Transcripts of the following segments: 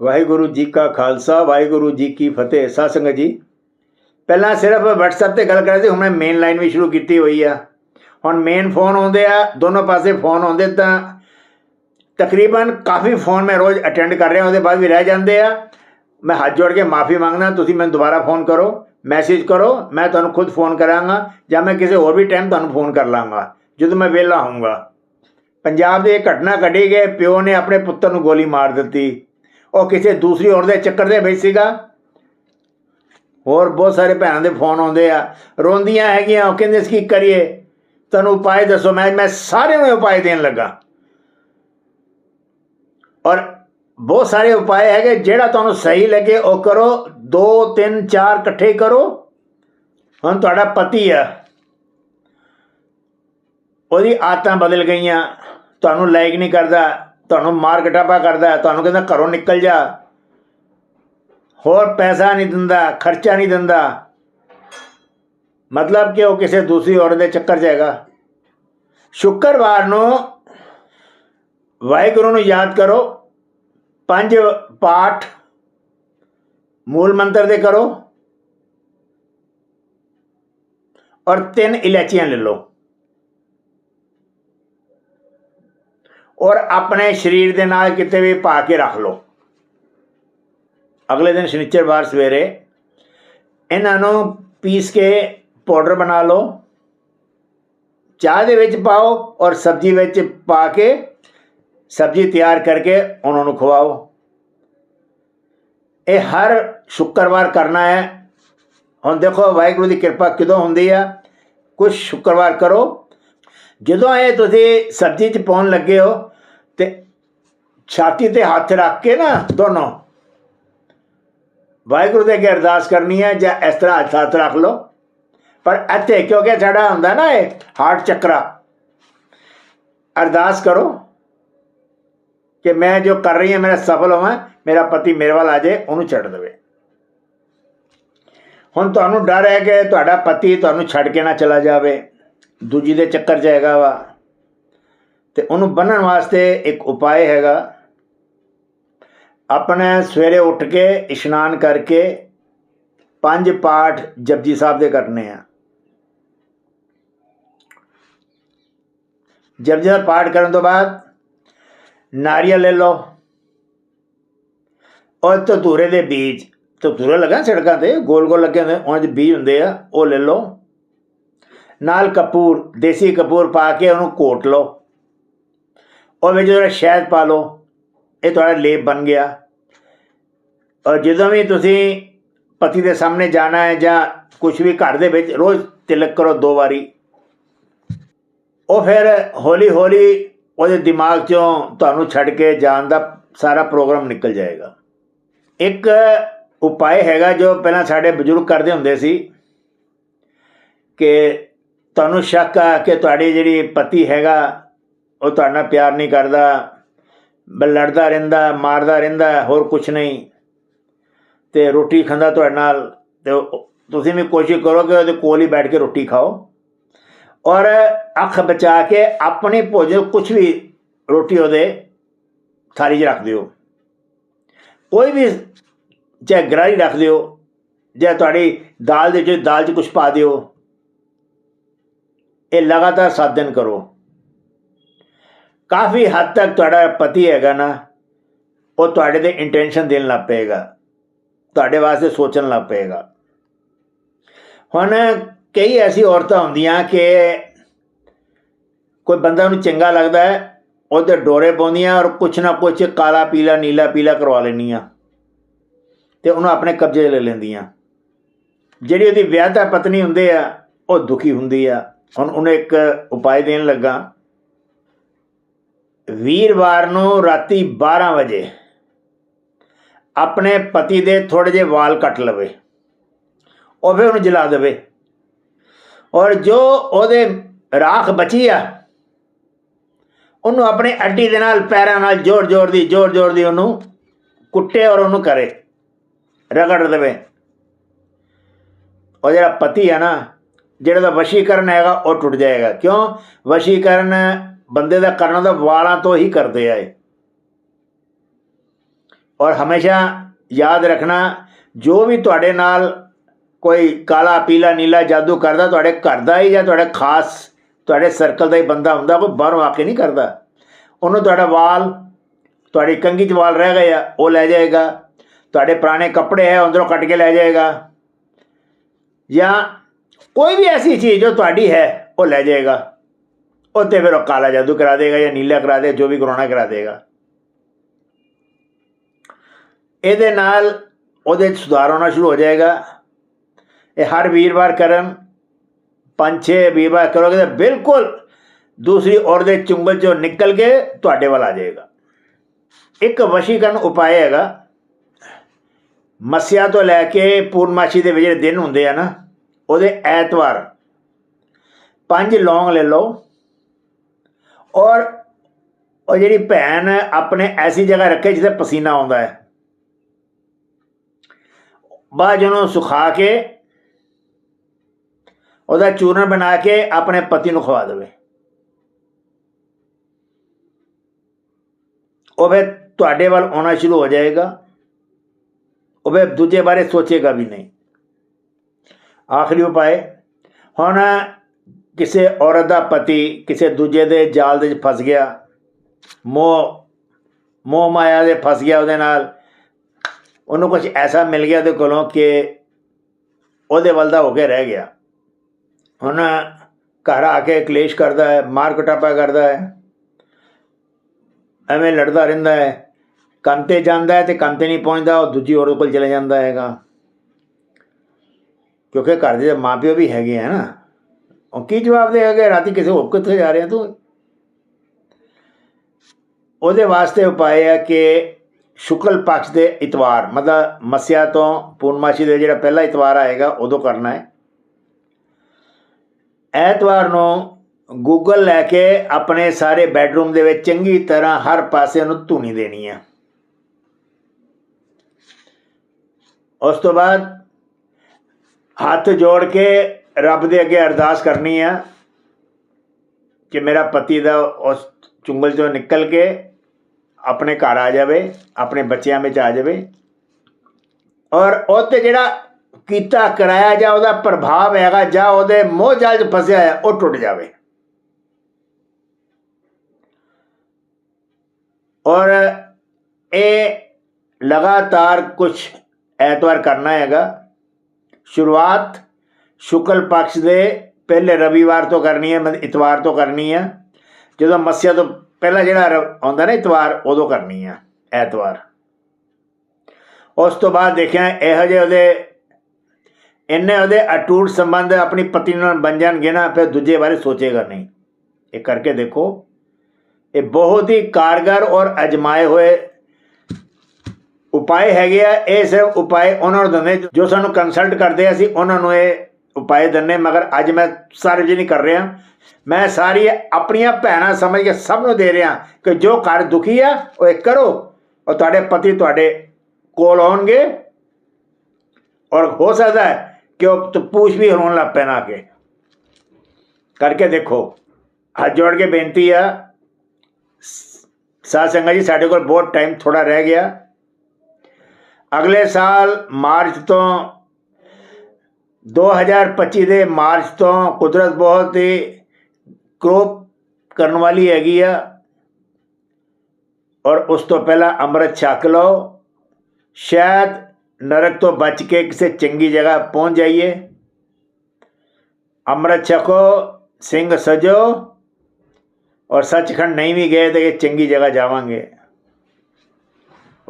ਵਾਹਿਗੁਰੂ ਜੀ ਕਾ ਖਾਲਸਾ, ਵਾਹਿਗੁਰੂ ਜੀ ਕੀ ਫਤਿਹ। ਸਾਧ ਜੀ, ਪਹਿਲਾਂ ਸਿਰਫ WhatsApp ਤੇ ਗੱਲ ਕਰਦੇ ਸੀ ਹੁਣ ਮੈਂ ਮੇਨ ਲਾਈਨ ਵੀ ਸ਼ੁਰੂ ਕੀਤੀ ਹੋਈ ਆ। ਹੁਣ ਮੇਨ ਫੋਨ ਆਉਂਦੇ ਆ, ਦੋਨੋਂ ਪਾਸੇ ਫੋਨ ਆਉਂਦੇ, ਤਾਂ ਤਕਰੀਬਨ ਕਾਫੀ ਫੋਨ ਮੈਂ ਰੋਜ਼ ਅਟੈਂਡ ਕਰ ਰਿਹਾ, ਉਹਦੇ ਬਾਅਦ ਵੀ ਰਹਿ ਜਾਂਦੇ ਆ। ਮੈਂ ਹੱਥ ਜੋੜ ਕੇ ਮਾਫੀ ਮੰਗਦਾ, ਤੁਸੀਂ ਮੈਨੂੰ ਦੁਬਾਰਾ ਫੋਨ ਕਰੋ ਮੈਸੇਜ ਕਰੋ, ਮੈਂ ਤੁਹਾਨੂੰ ਖੁਦ ਫੋਨ ਕਰਾਂਗਾ, ਜਾਂ ਮੈਂ ਕਿਸੇ ਹੋਰ ਵੀ ਟਾਈਮ ਤੁਹਾਨੂੰ ਫੋਨ ਕਰ ਲਾਂਗਾ, ਜਦੋਂ ਮੈਂ ਵਿਹਲਾ ਹੋਊਂਗਾ। ਪੰਜਾਬ ਦੇ ਇਹ ਘਟਨਾ ਘਟੀ ਗਏ ਪਿਓ ਨੇ ਆਪਣੇ ਪੁੱਤਰ ਨੂੰ ਗੋਲੀ ਮਾਰ ਦਿੱਤੀ। ਉਹ ਕਿਸੇ ਦੂਸਰੀ ਔਰਤ ਦੇ ਚੱਕਰ ਦੇ ਵਿੱਚ ਸੀਗਾ। ਹੋਰ ਬਹੁਤ ਸਾਰੇ ਭੈਣਾਂ ਦੇ ਫੋਨ ਆਉਂਦੇ ਆ। ਰੋਂਦੀਆਂ ਹੈਗੀਆਂ, ਉਹ ਕਹਿੰਦੇ ਸੀ, ਕੀ ਕਰੀਏ? ਤੁਹਾਨੂੰ ਉਪਾਅ ਦੱਸੋ, ਮੈਂ ਮੈਂ ਸਾਰਿਆਂ ਨੂੰ ਉਪਾਅ ਦੇਣ ਲੱਗਾ। ਔਰ ਬਹੁਤ ਸਾਰੇ ਉਪਾਅ ਹੈਗੇ, ਜਿਹੜਾ ਤੁਹਾਨੂੰ ਸਹੀ ਲੱਗੇ, ਉਹ ਕਰੋ। 2 3 4 ਇਕੱਠੇ ਕਰੋ। ਹੁਣ ਤੁਹਾਡਾ ਪਤੀ ਆ। ਉਹਦੀ ਆਦਤਾਂ ਬਦਲ ਗਈਆਂ। ਤੁਹਾਨੂੰ ਲਾਈਕ ਨਹੀਂ ਕਰਦਾ। ਤੁਹਾਨੂੰ ਮਾਰ ਕਟਾਪਾ ਕਰਦਾ, ਤੁਹਾਨੂੰ ਕਹਿੰਦਾ ਘਰੋਂ ਨਿਕਲ ਜਾ। ਹੋਰ ਪੈਸਾ ਨਹੀਂ ਦਿੰਦਾ, ਖਰਚਾ ਨਹੀਂ ਦਿੰਦਾ। ਮਤਲਬ ਕਿ ਉਹ ਕਿਸੇ ਦੂਸਰੀ ਔਰਤ ਦੇ ਚੱਕਰ 'ਚ ਹੈਗਾ। ਸ਼ੁੱਕਰਵਾਰ ਨੂੰ ਵਾਹਿਗੁਰੂ ਨੂੰ ਯਾਦ ਕਰੋ, ਪੰਜ ਪਾਠ ਮੂਲ ਮੰਤਰ ਦੇ ਕਰੋ ਔਰ ਤਿੰਨ ਇਲਾਚੀਆਂ ਲੈ ਲਓ। ਔਰ ਆਪਣੇ ਸਰੀਰ ਦੇ ਨਾਲ ਕਿਤੇ ਵੀ ਪਾ ਕੇ ਰੱਖ ਲਓ। ਅਗਲੇ ਦਿਨ ਸ਼ਨੀਚਰਵਾਰ ਸਵੇਰੇ ਇਹਨਾਂ ਨੂੰ ਪੀਸ ਕੇ ਪਾਊਡਰ ਬਣਾ ਲਓ। ਚਾਹ ਦੇ ਵਿੱਚ ਪਾਓ ਔਰ ਸਬਜ਼ੀ ਵਿੱਚ ਪਾ ਕੇ ਸਬਜ਼ੀ ਤਿਆਰ ਕਰਕੇ ਉਹਨਾਂ ਨੂੰ ਖਵਾਓ। ਇਹ ਹਰ ਸ਼ੁੱਕਰਵਾਰ ਕਰਨਾ ਹੈ। ਹੁਣ ਦੇਖੋ ਵਾਹਿਗੁਰੂ ਦੀ ਕਿਰਪਾ ਕਿਦੋਂ ਹੁੰਦੀ ਆ। ਕੁਝ ਸ਼ੁੱਕਰਵਾਰ ਕਰੋ। ਜਦੋਂ ਇਹ ਤੁਸੀਂ ਸਬਜ਼ੀ 'ਚ ਪਾਉਣ ਲੱਗੇ ਹੋ ਛਾਤੀ ਤੇ ਹੱਥ ਰੱਖ ਕੇ ਨਾ ਦੋਨੋਂ। ਵਾਹਿਗੁਰੂ ਦੇ ਅੱਗੇ ਅਰਦਾਸ ਕਰਨੀ ਹੈ ਜਾਂ ਇਸ ਤਰ੍ਹਾਂ ਹੱਥ ਹੱਥ ਰੱਖ ਲਓ। ਪਰ ਇੱਥੇ ਕਿਉਂਕਿ ਸਾਡਾ ਹੁੰਦਾ ਨਾ ਇਹ ਹਾਰਟ ਚੱਕਰਾ ਅਰਦਾਸ ਕਰੋ ਕਿ ਮੈਂ ਜੋ ਕਰ ਰਹੀ ਹਾਂ ਮੇਰਾ ਸਫਲ ਹੋਵਾਂ, ਮੇਰਾ ਪਤੀ ਮੇਰੇ ਵੱਲ ਆ ਜਾਏ, ਉਹਨੂੰ ਛੱਡ ਦੇਵੇ। ਹੁਣ ਤੁਹਾਨੂੰ ਡਰ ਹੈ ਕਿ ਤੁਹਾਡਾ ਪਤੀ ਤੁਹਾਨੂੰ ਛੱਡ ਕੇ ਨਾ ਚਲਾ ਜਾਵੇ। ਦੂਜੀ ਦੇ ਚੱਕਰ 'ਚ ਹੈਗਾ ਵਾ। ਤੇ ਉਹਨੂੰ ਬੰਨਣ ਵਾਸਤੇ ਇੱਕ ਉਪਾਅ ਹੈਗਾ। ਆਪਣੇ ਸਵੇਰੇ ਉੱਠ ਕੇ ਇਸ਼ਨਾਨ ਕਰਕੇ ਪੰਜ ਪਾਠ ਜਪਜੀ ਸਾਹਿਬ ਦੇ ਕਰਨੇ ਆ। ਜਪਜੀ ਦਾ ਪਾਠ ਕਰਨ ਤੋਂ ਬਾਅਦ ਨਾਰੀਅਲ ਲੈ ਲਓ। ਔਰ ਧਤੂਰੇ ਦੇ ਬੀਜ, ਧਤੂਰੇ ਲੱਗਾ ਸੜਕਾਂ ਤੇ, ਗੋਲ ਗੋਲ ਲੱਗੇ ਹੁੰਦੇ ਉਹਨਾਂ ਦੇ ਬੀਜ ਹੁੰਦੇ ਆ, ਉਹ ਲੈ ਲਓ। ਨਾਲ ਕਪੂਰ, ਦੇਸੀ ਕਪੂਰ ਪਾ ਕੇ ਉਹਨੂੰ ਕੋਟ ਲਓ। ਉਹ ਵਿੱਚ ਜਿਹੜਾ ਸ਼ਹਿਦ ਪਾ ਲਓ। ਇਹ ਤੁਹਾਡਾ ਲੇਪ ਬਣ ਗਿਆ। ਔਰ ਜਦੋਂ ਵੀ ਤੁਸੀਂ ਪਤੀ ਦੇ ਸਾਹਮਣੇ ਜਾਣਾ ਹੈ ਜਾਂ ਕੁਝ ਵੀ ਘਰ ਦੇ ਵਿੱਚ, ਰੋਜ਼ ਤਿਲਕ ਕਰੋ ਦੋ ਵਾਰੀ। ਉਹ ਫਿਰ ਹੌਲੀ ਹੌਲੀ ਉਹਦੇ ਦਿਮਾਗ 'ਚੋਂ ਤੁਹਾਨੂੰ ਛੱਡ ਕੇ ਜਾਣ ਦਾ ਸਾਰਾ ਪ੍ਰੋਗਰਾਮ ਨਿਕਲ ਜਾਏਗਾ। ਇੱਕ ਉਪਾਅ ਹੈਗਾ ਜੋ ਪਹਿਲਾਂ ਸਾਡੇ ਬਜ਼ੁਰਗ ਕਰਦੇ ਹੁੰਦੇ ਸੀ ਕਿ ਤੁਹਾਨੂੰ ਸ਼ੱਕ ਆ ਕਿ ਤੁਹਾਡੀ ਜਿਹੜੀ ਪਤੀ ਹੈਗਾ, ਉਹ ਤੁਹਾਡਾ ਪਿਆਰ ਨਹੀਂ ਕਰਦਾ ਲੜਦਾ ਰਹਿੰਦਾ, ਮਾਰਦਾ ਰਹਿੰਦਾ, ਹੋਰ ਕੁਝ ਨਹੀਂ। ਤੇ ਰੋਟੀ ਖਾਂਦਾ ਤੁਹਾਡੇ ਨਾਲ, ਤੇ ਤੁਸੀਂ ਵੀ ਕੋਸ਼ਿਸ਼ ਕਰੋ ਕਿ ਉਹਦੇ ਕੋਲ ਹੀ ਬੈਠ ਕੇ ਰੋਟੀ ਖਾਓ। ਔਰ ਅੱਖ ਬਚਾ ਕੇ ਆਪਣੇ ਭੋਜਨ ਕੁਝ ਵੀ ਰੋਟੀ ਉਹਦੇ ਥਾਲੀ 'ਚ ਰੱਖ ਦਿਓ। ਕੋਈ ਵੀ ਚਾਹੇ ਗਰਾਰੀ ਰੱਖ ਦਿਓ, ਜਾਂ ਤੁਹਾਡੀ ਦਾਲ ਦੇ ਵਿੱਚ ਦਾਲ 'ਚ ਕੁਝ ਪਾ ਦਿਓ। ਇਹ ਲਗਾਤਾਰ 7 ਦਿਨ ਕਰੋ। ਕਾਫੀ ਹੱਦ ਤੱਕ ਤੁਹਾਡਾ ਪਤੀ ਹੈਗਾ ਨਾ, ਉਹ ਤੁਹਾਡੇ ਤੇ ਇੰਟੈਂਸ਼ਨ ਦੇਣ ਲੱਗ ਪਏਗਾ, ਤੁਹਾਡੇ ਵਾਸਤੇ ਸੋਚਣ ਲੱਗ ਪਏਗਾ। ਹੁਣ ਕਈ ਐਸੀ ਔਰਤਾਂ ਹੁੰਦੀਆਂ ਕਿ ਕੋਈ ਬੰਦਾ ਉਹਨੂੰ ਚੰਗਾ ਲੱਗਦਾ ਹੈ ਉਹਦੇ ਡੋਰੇ ਪਾਉਂਦੀਆਂ ਔਰ ਕੁਛ ਨਾ ਕੁਛ ਕਾਲਾ ਪੀਲਾ ਨੀਲਾ ਪੀਲਾ ਕਰਵਾ ਲੈਂਦੀਆਂ ਤੇ ਉਹਨੂੰ ਆਪਣੇ ਕਬਜ਼ੇ 'ਚ ਲੈ ਲੈਂਦੀਆਂ। ਜਿਹੜੀ ਉਹਦੀ ਵਿਆਹਤਾ ਪਤਨੀ ਹੁੰਦੇ ਆ, ਉਹ ਦੁਖੀ ਹੁੰਦੀ ਆ। ਹੁਣ ਉਹਨੂੰ ਇੱਕ ਉਪਾਅ ਦੇਣ ਲੱਗਾ। ਵੀਰਵਾਰ ਨੂੰ ਰਾਤੀ 12 ਵਜੇ ਆਪਣੇ ਪਤੀ ਦੇ ਥੋੜੇ ਜਿਹੇ ਵਾਲ ਕੱਟ ਲਵੇ। ਉਹ ਫਿਰ ਉਹਨੂੰ ਜਲਾ ਦੇਵੇ। ਔਰ ਜੋ ਉਹਦੇ ਰਾਖ ਬਚੀ ਆ, ਉਹਨੂੰ ਆਪਣੇ ਅੱਡੀ ਦੇ ਨਾਲ, ਪੈਰਾਂ ਨਾਲ ਜ਼ੋਰ ਜ਼ੋਰ ਦੀ, ਜ਼ੋਰ ਜ਼ੋਰ ਦੀ ਉਹਨੂੰ ਕੁੱਟੇ ਔਰ ਉਹਨੂੰ ਕਰੇ। ਰਗੜ ਦੇਵੇ। ਉਹ ਜਿਹੜਾ ਪਤੀ ਆ ਨਾ, ਜਿਹੜਾ ਦਾ ਵਸ਼ੀਕਰਨ ਹੈਗਾ, ਉਹ ਟੁੱਟ ਜਾਏਗਾ। ਕਿਉਂ? ਵਸ਼ੀਕਰਨ ਬੰਦੇ ਦਾ ਕਰਨਾ ਤਾਂ ਵਾਲਾਂ ਤੋਂ ਹੀ ਕਰਦੇ ਆ ਇਹ। ਔਰ ਹਮੇਸ਼ਾ ਯਾਦ ਰੱਖਣਾ, ਜੋ ਵੀ ਤੁਹਾਡੇ ਨਾਲ ਕੋਈ ਕਾਲਾ, ਪੀਲਾ, ਨੀਲਾ ਜਾਦੂ ਕਰਦਾ, ਤੁਹਾਡੇ ਘਰ ਦਾ ਹੀ ਜਾਂ ਤੁਹਾਡੇ ਖਾਸ, ਤੁਹਾਡੇ ਸਰਕਲ ਦਾ ਹੀ ਬੰਦਾ ਹੁੰਦਾ, ਉਹ ਬਾਹਰੋਂ ਆ ਕੇ ਨਹੀਂ ਕਰਦਾ। ਉਹਨੂੰ ਤੁਹਾਡਾ ਵਾਲ, ਤੁਹਾਡੀ ਕੰਗੀ 'ਚ ਵਾਲ ਰਹਿ ਗਏ ਆ, ਉਹ ਲੈ ਜਾਏਗਾ। ਤੁਹਾਡੇ ਪੁਰਾਣੇ ਕੱਪੜੇ ਹੈ ਅੰਦਰੋਂ ਕੱਟ ਕੇ ਲੈ ਜਾਏਗਾ। ਜਾਂ ਕੋਈ ਵੀ ਐਸੀ ਚੀਜ਼ ਜੋ ਤੁਹਾਡੀ ਹੈ, ਉਹ ਲੈ ਜਾਏਗਾ। ਉਹ ਤੇ ਫਿਰ ਉਹ ਕਾਲਾ ਜਾਦੂ ਕਰਾ ਦੇਗਾ ਜਾਂ ਨੀਲਾ ਕਰਾ ਦੇ, ਜੋ ਵੀ ਕਰਾਉਣਾ ਕਰਾ ਦੇਗਾ। ਇਹਦੇ ਨਾਲ ਉਹਦੇ 'ਚ ਸੁਧਾਰ ਹੋਣਾ ਸ਼ੁਰੂ ਹੋ ਜਾਏਗਾ। ਇਹ ਹਰ ਵੀਰਵਾਰ ਕਰਨ, ਪੰਜ ਛੇ ਵੀਰਵਾਰ ਕਰੋਗੇ ਤਾਂ ਬਿਲਕੁਲ ਦੂਸਰੀ ਔਰ ਦੇ ਚੁੰਗਲ ਚੋਂ ਨਿਕਲ ਕੇ ਤੁਹਾਡੇ ਵੱਲ ਆ ਜਾਏਗਾ। ਇੱਕ ਵਸ਼ੀਕਰਨ ਉਪਾਅ ਹੈਗਾ, ਮਸਿਆ ਤੋਂ ਲੈ ਕੇ ਪੂਰਨਮਾਸ਼ੀ ਦੇ ਵਿੱਚ ਜਿਹੜੇ ਦਿਨ ਹੁੰਦੇ ਆ ਨਾ, ਉਹਦੇ ਐਤਵਾਰ ਪੰਜ ਲੌਂਗ ਲੈ ਲਓ। ਔਰ ਉਹ ਜਿਹੜੀ ਭੈਣ ਹੈ, ਆਪਣੇ ਐਸੀ ਜਗ੍ਹਾ ਰੱਖੇ ਜਿੱਥੇ ਪਸੀਨਾ ਆਉਂਦਾ ਹੈ ਬਾਅਦ 'ਚ ਉਹਨੂੰ ਸੁਖਾ ਕੇ ਉਹਦਾ ਚੂਰਨ ਬਣਾ ਕੇ ਆਪਣੇ ਪਤੀ ਨੂੰ ਖਵਾ ਦੇਵੇ ਉਹ ਫਿਰ ਤੁਹਾਡੇ ਵੱਲ ਆਉਣਾ ਸ਼ੁਰੂ ਹੋ ਜਾਏਗਾ ਉਹ ਫਿਰ ਦੂਜੇ ਬਾਰੇ ਸੋਚੇਗਾ ਵੀ ਨਹੀਂ ਆਖਰੀ ਉਪਾਅ ਹੁਣ ਕਿਸੇ ਔਰਤ ਦਾ ਪਤੀ ਕਿਸੇ ਦੂਜੇ ਦੇ ਜਾਲ ਦੇ ਵਿੱਚ ਫਸ ਗਿਆ, ਮੋਹ ਮੋਹ ਮਾਇਆ ਦੇ ਫਸ ਗਿਆ ਉਹਦੇ ਨਾਲ, ਉਹਨੂੰ ਕੁਝ ਐਸਾ ਮਿਲ ਗਿਆ ਉਹਦੇ ਕੋਲੋਂ ਕਿ ਉਹਦੇ ਵੱਲ ਦਾ ਹੋ ਕੇ ਰਹਿ ਗਿਆ। ਹੁਣ ਘਰ ਆ ਕੇ ਕਲੇਸ਼ ਕਰਦਾ ਹੈ, ਮਾਰ ਕੁਟਾਪਾ ਕਰਦਾ ਹੈ, ਐਵੇਂ ਲੜਦਾ ਰਹਿੰਦਾ ਹੈ। ਕੰਮ ਤੇ ਜਾਂਦਾ ਹੈ ਤੇ ਕੰਮ ਤੇ ਨਹੀਂ ਪਹੁੰਚਦਾ, ਉਹ ਦੂਜੀ ਔਰਤ ਕੋਲ ਚਲੇ ਜਾਂਦਾ ਹੈਗਾ। ਕਿਉਂਕਿ ਘਰ ਦੇ ਮਾਪਿਓ ਵੀ ਹੈਗੇ ਆ ਨਾ। ਉਹ ਕੀ ਜਵਾਬ ਦੇਗਾ ਰਾਤੀ ਕਿਸੇ ਹੋਰ ਕਿੱਥੇ ਜਾ ਰਿਹਾ ਤੂੰ। ਉਹਦੇ ਵਾਸਤੇ ਉਪਾਅ ਆ ਕਿ ਸ਼ੁਕਲ ਪਕਸ਼ ਦੇ ਇਤਵਾਰ, ਮਤਲਬ ਮਸਿਆ ਤੋਂ ਪੂਰਨਮਾਸ਼ੀ ਦੇ ਜਿਹੜਾ ਪਹਿਲਾ ਇਤਵਾਰ ਆਏਗਾ, ਉਦੋਂ ਕਰਨਾ ਹੈ। ਐਤਵਾਰ ਨੂੰ ਗੂਗਲ ਲੈ ਕੇ ਆਪਣੇ ਸਾਰੇ ਬੈੱਡਰੂਮ ਦੇ ਵਿੱਚ ਚੰਗੀ ਤਰ੍ਹਾਂ ਹਰ ਪਾਸੇ ਨੂੰ ਧੂਣੀ ਦੇਣੀ ਹੈ ਉਸ ਤੋਂ ਬਾਅਦ ਹੱਥ ਜੋੜ ਕੇ ਰੱਬ ਦੇ ਅੱਗੇ ਅਰਦਾਸ ਕਰਨੀ ਆ ਕਿ ਮੇਰਾ ਪਤੀ ਦਾ ਉਸ ਚੁੰਗਲ ਚੋਂ ਨਿਕਲ ਕੇ ਆਪਣੇ ਘਰ ਆ ਜਾਵੇ, ਆਪਣੇ ਬੱਚਿਆਂ ਵਿੱਚ ਆ ਜਾਵੇ। ਔਰ ਉਹ ਤੇ ਜਿਹੜਾ ਕੀਤਾ, ਕਰਾਇਆ ਜਾਂ ਉਹਦਾ ਪ੍ਰਭਾਵ ਹੈਗਾ ਜਾਂ ਉਹਦੇ ਮੋਹ ਜਾਲ 'ਚ ਫਸਿਆ ਹੈ ਉਹ ਟੁੱਟ ਜਾਵੇ। ਔਰ ਇਹ ਲਗਾਤਾਰ ਕੁਝ ਐਤਵਾਰ ਕਰਨਾ ਹੈਗਾ। ਸ਼ੁਰੂਆਤ ਸ਼ੁਕਲ ਪਕਸ਼ ਦੇ ਪਹਿਲੇ ਰਵੀਵਾਰ ਤੋਂ ਕਰਨੀ ਹੈ, ਮਤਲਬ ਇਤਵਾਰ ਤੋਂ ਕਰਨੀ ਹੈ। ਜਦੋਂ ਮੱਸਿਆ ਤੋਂ ਪਹਿਲਾਂ ਜਿਹੜਾ ਰ- ਆਉਂਦਾ ਨਾ ਇਤਵਾਰ, ਉਦੋਂ ਕਰਨੀ ਹੈ, ਐਤਵਾਰ। ਉਸ ਤੋਂ ਬਾਅਦ ਦੇਖਿਆ, ਇਹੋ ਜਿਹੇ ਉਹਦੇ, ਇੰਨੇ ਉਹਦੇ ਅਟੂਟ ਸੰਬੰਧ ਆਪਣੀ ਪਤਨੀ ਨਾਲ ਬਣ ਜਾਣਗੇ ਨਾ, ਫਿਰ ਦੂਜੇ ਬਾਰੇ ਸੋਚੇਗਾ ਨਹੀਂ। ਇਹ ਕਰਕੇ ਦੇਖੋ, ਇਹ ਬਹੁਤ ਹੀ ਕਾਰਗਰ ਔਰ ਅਜਮਾਏ ਹੋਏ ਉਪਾਏ ਹੈਗੇ ਆ। ਇਹ ਸਿਰਫ ਉਪਾਏ ਉਹਨਾਂ ਨੂੰ ਦਿੰਦੇ, ਜੋ ਸਾਨੂੰ ਕੰਸਲਟ ਕਰਦੇ ਆ ਅਸੀਂ, ਉਹਨਾਂ ਨੂੰ ਇਹ ਉਪਾਏ ਦਿੰਨੇ, ਮਗਰ ਅੱਜ ਮੈਂ ਸਾਰਵਜਨਿਕ ਕਰ ਰਿਹਾ। ਮੈਂ ਸਾਰੀ ਆਪਣੀਆਂ ਭੈਣਾਂ ਸਮਝ ਕੇ ਸਭ ਨੂੰ ਦੇ ਰਿਹਾ ਕਿ ਜੋ ਘਰ ਦੁਖੀ ਆ, ਉਹ ਇਹ ਕਰੋ। ਔਰ ਤੁਹਾਡੇ ਪਤੀ ਤੁਹਾਡੇ ਕੋਲ ਆਉਣਗੇ। ਔਰ ਹੋ ਸਕਦਾ ਹੈ ਕਿ ਉਹ ਤਾਂ, ਪੂਛ ਵੀ ਹੋਣ ਲੱਗ ਪੈਣ ਆ ਕੇ। ਕਰਕੇ ਦੇਖੋ, ਹੱਥ ਜੋੜ ਕੇ ਬੇਨਤੀ ਆ। ਸਾਧ ਸੰਗਤ ਜੀ, ਸਾਡੇ ਕੋਲ ਬਹੁਤ ਟਾਈਮ ਥੋੜਾ ਰਹਿ ਗਿਆ। ਅਗਲੇ ਸਾਲ ਮਾਰਚ ਤੋਂ 2025 ਦੇ ਮਾਰਚ ਤੋਂ ਕੁਦਰਤ ਬਹੁਤ ਹੀ ਕਰੋਪ ਕਰਨ ਵਾਲੀ ਹੈਗੀ ਆ। ਔਰ ਉਸ ਤੋਂ ਪਹਿਲਾਂ ਅੰਮ੍ਰਿਤ ਛਕ ਲਓ। ਸ਼ਾਇਦ ਨਰਕ ਤੋਂ ਬਚ ਕੇ ਕਿਸੇ ਚੰਗੀ ਜਗ੍ਹਾ ਪਹੁੰਚ ਜਾਈਏ। ਅੰਮ੍ਰਿਤ ਛਕੋ, ਸਿੰਘ ਸਜੋ। ਔਰ ਸੱਚਖੰਡ ਨਹੀਂ ਵੀ ਗਏ ਤੇ ਚੰਗੀ ਜਗ੍ਹਾ ਜਾਵਾਂਗੇ।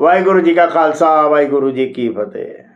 ਵਾਹਿਗੁਰੂ ਜੀ ਕਾ ਖਾਲਸਾ, ਵਾਹਿਗੁਰੂ ਜੀ ਕੀ ਫਤਿਹ।